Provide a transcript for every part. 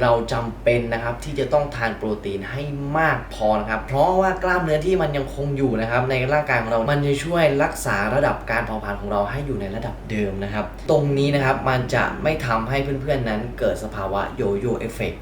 เราจำเป็นนะครับที่จะต้องทานโปรตีนให้มากพอนะครับ เพราะว่ากล้ามเนื้อที่มันยังคงอยู่นะครับในร่างกายของเรา มันจะช่วยรักษาระดับการเผาผลาญของเราให้อยู่ในระดับเดิมนะครับ ตรงนี้นะครับมันจะไม่ทำให้เพื่อนๆนั้นเกิดสภาวะโยโย่เอฟเฟก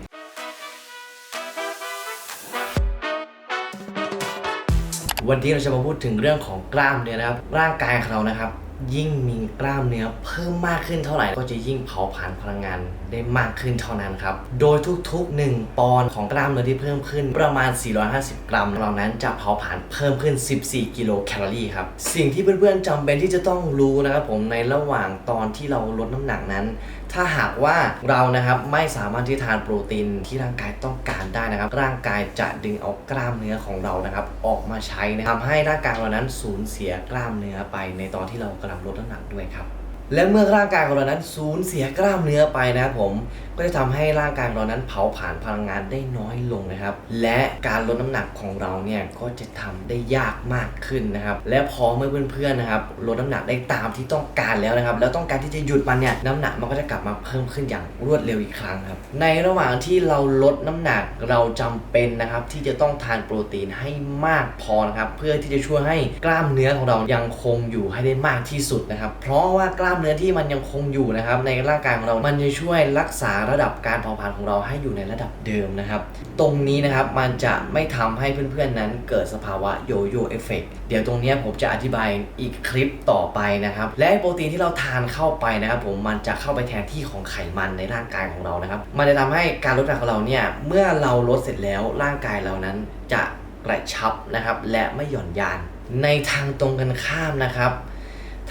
วันนี้เราจะมาพูดถึงเรื่องของกล้ามเนื้อนะครับ ร่างกายของเรานะครับ ยิ่งมีกล้ามเนื้อเพิ่มมากขึ้นเท่าไหร่ ก็จะยิ่งเผาผลาญพลังงานได้มากขึ้นเท่านั้นครับ โดยทุกๆ 1 ปอนด์ของกล้ามเนื้อที่เพิ่มขึ้นประมาณ 450 กรัมเหล่านั้นจะเผาผลาญเพิ่มขึ้น 14 กิโลแคลอรี่ครับ สิ่งที่เพื่อนๆจำเป็นที่จะต้องรู้นะครับผมในระหว่างตอนที่เราลดน้ำหนักนั้น ถ้าหากว่าเรานะครับไม่สามารถที่ทานโปรตีนที่ร่างกายต้องการได้นะครับ ร่างกายจะดึงเอากล้ามเนื้อของเรานะครับออกมาใช้นะทำให้ร่างกายเรานั้นสูญเสียกล้ามเนื้อไปในตอนที่เรากำลังลดน้ำหนักด้วยครับ และเมื่อร่างกายของเรานั้นสูญเสียกล้ามเนื้อไปนะครับผมก็จะทำให้ร่างกายของเรานั้นเผาผลาญพลังงานได้น้อยลงนะครับ และการลดน้ำหนักของเราเนี่ยก็จะทำได้ยากมากขึ้นนะครับ และพอเมื่อเพื่อนๆนะครับลดน้ำหนักได้ตามที่ต้องการแล้วนะครับ แล้วต้องการที่จะหยุดมันเนี่ยน้ำหนักมันก็จะกลับมาเพิ่มขึ้นอย่างรวดเร็วอีกครั้งครับ ในระหว่างที่เราลดน้ำหนักเราจำเป็นนะครับที่จะต้องทานโปรตีนให้มากพอนะครับเพื่อที่จะช่วยให้กล้ามเนื้อของเรายังคงอยู่ให้ได้มากที่สุดนะครับ เพราะว่ากล้ามเนื้อที่มันยังคงอยู่นะครับในร่างกายของเรา มันจะช่วยรักษาระดับการเผาผลาญของเราให้อยู่ในระดับเดิมนะครับ ตรงนี้นะครับมันจะไม่ทำให้เพื่อนๆนั้นเกิดสภาวะโยโย่เอฟเฟกเดี๋ยวตรงนี้ผมจะอธิบายอีกคลิปต่อไปนะครับ และโปรตีนที่เราทานเข้าไปนะครับผมมันจะเข้าไปแทนที่ของไขมันในร่างกายของเรานะครับ มันจะทำให้การลดน้ำหนักของเราเนี่ยเมื่อเราลดเสร็จแล้วร่างกายเรานั้นจะกระชับนะครับและไม่หย่อนยานในทางตรงกันข้ามนะครับ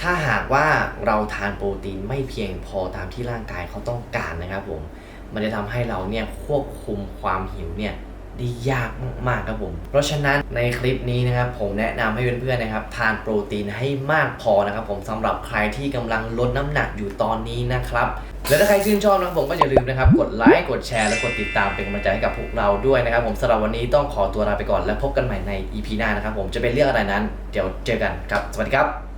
ถ้าหากว่าเราทานโปรตีนไม่เพียงพอตามที่ร่างกายเขาต้องการนะครับผม มันจะทำให้เราเนี่ยควบคุมความหิวเนี่ยได้ยากมากๆครับผม เพราะฉะนั้นในคลิปนี้นะครับผมแนะนำให้เพื่อนๆนะครับ ทานโปรตีนให้มากพอนะครับผมสำหรับใครที่กำลังลดน้ำหนักอยู่ตอนนี้นะครับ และถ้าใครชื่นชอบนะครับผมก็อย่าลืมนะครับ กดไลค์กดแชร์และกดติดตามเป็นกำลังใจให้กับพวกเราด้วยนะครับ ผมสำหรับวันนี้ต้องขอตัวลาไปก่อน และพบกันใหม่ใน EP หน้านะครับผมจะเป็นเรื่องอะไรนั้น เดี๋ยวเจอกันครับ สวัสดีครับ